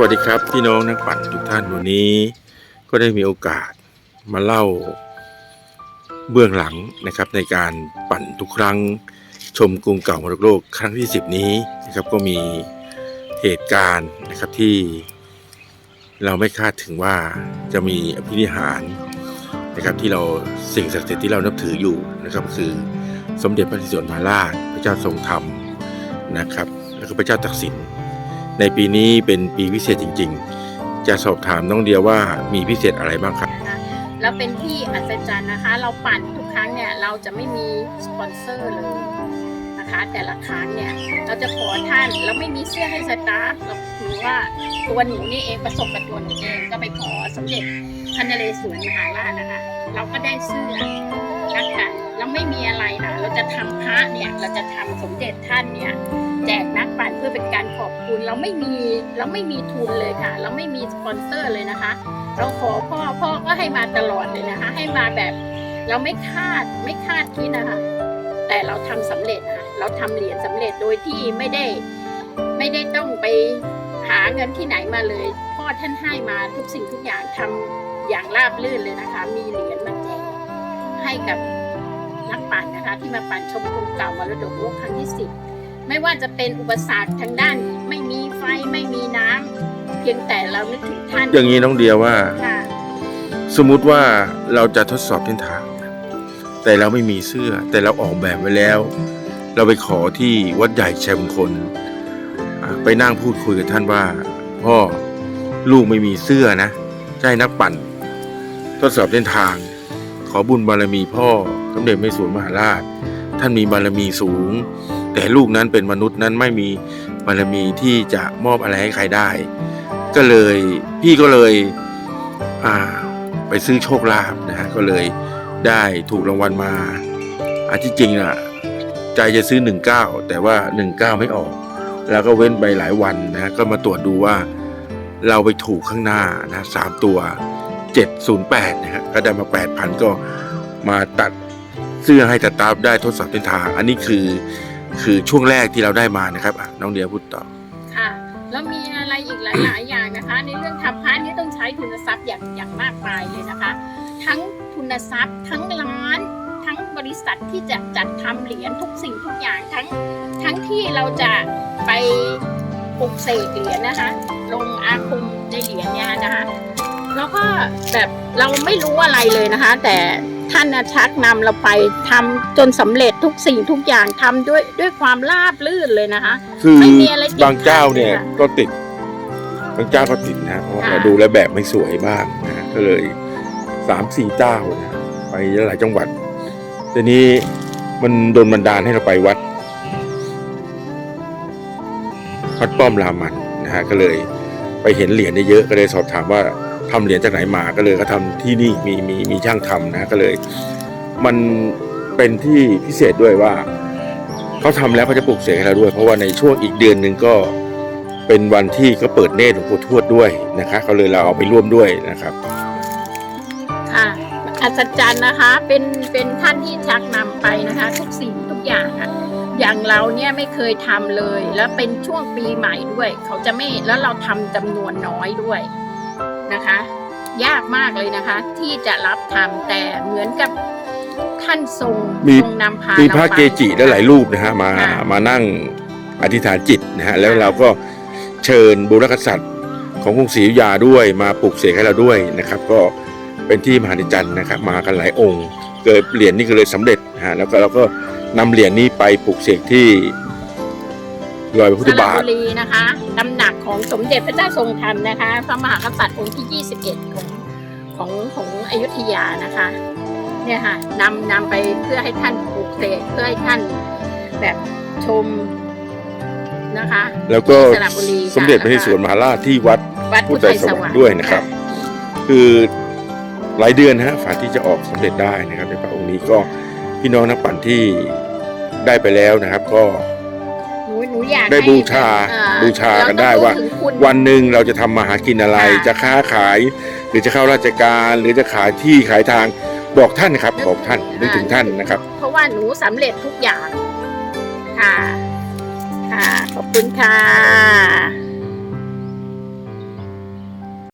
วัสดีครับพี่น้องนักปั่นทุกท่านวันนี้ ก็ได้มีโอกาสมาเล่าเบื้องหลังนะครับในการปั่นทุกครั้งชมกรุงเก่ามรดกโลกครั้งที่ 10 นี้นะครับก็มีเหตุการณ์นะครับที่เราไม่คาดถึงว่าจะมีอภินิหารนะครับที่เราสิ่งศักดิ์สิทธิ์ที่เรานับถืออยู่นะครับคือสมเด็จพระนเรศวรมหาราชพระเจ้าทรงธรรมนะครับ แล้วก็พระเจ้าตักสิน ในปีนี้เป็นปีพิเศษจริง ๆ จะสอบถามน้องเดียว่ามีพิเศษอะไรบ้างครับแล้วเป็นที่อัศจรรย์นะคะ เราปั่นทุกครั้งเนี่ยเราจะไม่มีสปอนเซอร์เลยนะคะ แต่ละครั้งเนี่ยเราจะขอท่านแล้วไม่มีเสื้อให้สตาฟเราถือว่าตัวหนูนี่เองประสบกับตัวหนูเองก็ไปขอสมเด็จพระนเรศวรมหาราชนะคะ เราก็ได้เสื้อ จะทำพระเนี่ยเราจะทำสมเด็จท่านเนี่ยแจกนักปั่นเพื่อเป็นการขอบคุณเราไม่มีเราไม่มีทุนเลยค่ะ เราไม่มีสปอนเซอร์เลยนะคะ เราขอพ่อพ่อก็ให้มาตลอดเลยนะคะ ให้มาแบบเราไม่คาดไม่คาดคิดนะคะ แต่เราทำสำเร็จนะเราทำเหรียญสำเร็จโดยที่ไม่ได้ไม่ได้ต้องไปหาเงินที่ไหนมาเลย พ่อท่านให้มาทุกสิ่งทุกอย่างทำอย่างราบรื่นเลยนะคะ มีเหรียญมาแจกให้กับ มาปั่นชมกรุงเก่ามรดกโลกครั้งที่สิบไม่ว่าจะเป็นอุปสรรคทางด้าน ไม่มีไฟไม่มีน้ำเพียงแต่เรานึกถึงท่านอย่างนี้น้องเดียว่า ค่ะสมมุติว่าเราจะทดสอบเส้นทาง แต่เราไม่มีเสื้อ แต่เราออกแบบไว้แล้ว เราไปขอที่วัดใหญ่ชัยมงคลอะไปนั่งพูดคุยกับท่านว่า พ่อลูกไม่มีเสื้อนะจะให้นักปั่น ทดสอบเส้นทางข อบุญบารมีพ่อสมเด็จพระสวนมหาราช ท่านมีบารมีสูง แต่ลูกนั้นเป็นมนุษย์นั้นไม่มีบารมีที่จะมอบอะไรให้ใครได้ ก็เลยพี่ก็เลยอ่าไปซื้อโชคลาภนะฮะก็เลยได้ถูกรางวัลมาอันที่จริงอะใจจะซื้อ 19 แต่ว่า 19 ไม่ออก แล้วก็เว้นไปหลายวันนะฮะก็มาตรวจดูว่าเราไปถูกข้างหน้านะสามตัว 708นะฮะก็ได้มา 8,000 ก็มาตัดเสื้อให้ตัดตาฟได้ทดสอบเส้นทางอันนี้คือคือช่วงแรกที่เราได้มานะครับอะน้องเดียพูดต่อค่ะ แล้วมีอะไรอีกหลาย ๆ อย่างนะคะ ในเรื่องทำพาร์ทนี้ต้องใช้ทุนทรัพย์อย่างอย่างมากมายเลยนะคะ ทั้งทุนทรัพย์ทั้งร้าน ทั้งบริษัทที่จะจัดทำเหรียญทุกสิ่งทุกอย่างทั้งทั้งที่เราจะไปปลุกเสกเหรียญนะคะ ลงอาคมในเหรียญเนี่ยนะคะ แล้วก็แบบเราไม่รู้อะไรเลยนะคะ แต่ท่านน่ะชักนำเราไปทำจนสำเร็จทุกสิ่งทุกอย่างทำด้วยด้วยความราบรื่นเลยนะคะ คือไม่มีอะไรติดบางเจ้าเนี่ยขัดเลยค่ะ ก็ติด บางเจ้าก็ติดนะเพราะว่าค่ะเราดูแล้วแบบไม่สวยบ้างนะฮะก็เลยสามสี่เจ้านะไปหลายจังหวัดทีนี้มันโดนบันดาลให้เราไปวัดวัดป้อมรามันนะฮะก็เลย ไปเห็นเหรียญได้เยอะก็เลยสอบถามว่า ทำเหรียญจากไหนมาก็เลยก็ทำที่นี่มีมีมีช่างทำนะก็เลย มันเป็นที่พิเศษด้วยว่าเขาทำแล้วเขาจะปลูกเสกให้เราด้วย เพราะว่าในช่วงอีกเดือนหนึ่งก็เป็นวันที่เขาเปิดเนตรหลวงปู่ทวดด้วยนะคะเขาเลยเราเอาไปร่วมด้วยนะครับค่ะอัศจรรย์นะคะเป็นเป็นท่านที่ชักนำไปนะคะ ทุกสิ่งทุกอย่างอะอย่างเราเนี่ยไม่เคยทำเลย แล้วเป็นช่วงปีใหม่ด้วย เขาจะไม่แล้วเราทำจำนวนน้อยด้วย นะคะ ยากมากเลยนะคะ ที่จะรับทำแต่เหมือนกับท่านทรงมีทรงนำพามีมีพระเกจิและหลายรูปนะฮะมาค่ะมานั่งอธิษฐานจิตนะฮะแล้วเราก็เชิญบุรกษัตริย์ของกรุงศรีอยุธยาด้วยมาปลุกเสกให้เราด้วยนะครับ ก็เป็นที่มหัศจรรย์นะครับ มากันหลายองค์ เกิดเหรียญนี่ก็เลยสำเร็จนะฮะแล้วก็เราก็นำเหรียญนี้ไปปลุกเสกที่ รอยพระพุทธสระบาทบุรีนะคะตำหนักของสมเด็จพระเจ้าทรงธรรมนะคะพระมหากษัตริย์องค์ที่ 21 ของของของอยุธยานะคะ เนี่ยค่ะนำนำไปเพื่อให้ท่านปลูกเสกเพื่อให้ท่านแบบชมนะคะแล้วก็ที่สระบุรีค่ะสมเด็จพระนเรศวรมหาราชที่วัด วัดพุพุททธธไทไทยยสสววรรรรค์ค์ด้วยนะครับ คือหลายเดือนนะฮะฝาที่จะออกสำเร็จได้นะครับในพระองค์นี้ก็พี่น้องนักปั่นที่ได้ไปแล้วนะครับ ก็ห นูหนูอยากได้ให้บูชาเอ่อบูชากันได้เรต้องว่ารู้ถึงคุณ วันหนึ่งเราจะทำมาหากินอะไร ค่ะ จะค้าขาย หรือจะเข้าราชการ หรือจะขายที่ขายทางบอกท่านนะครับบอกท่านนึกถึงท่านนะครับ เพราะว่าหนูสำเร็จทุกอย่าง ค่ะ ค่ะ ขอบคุณค่ะ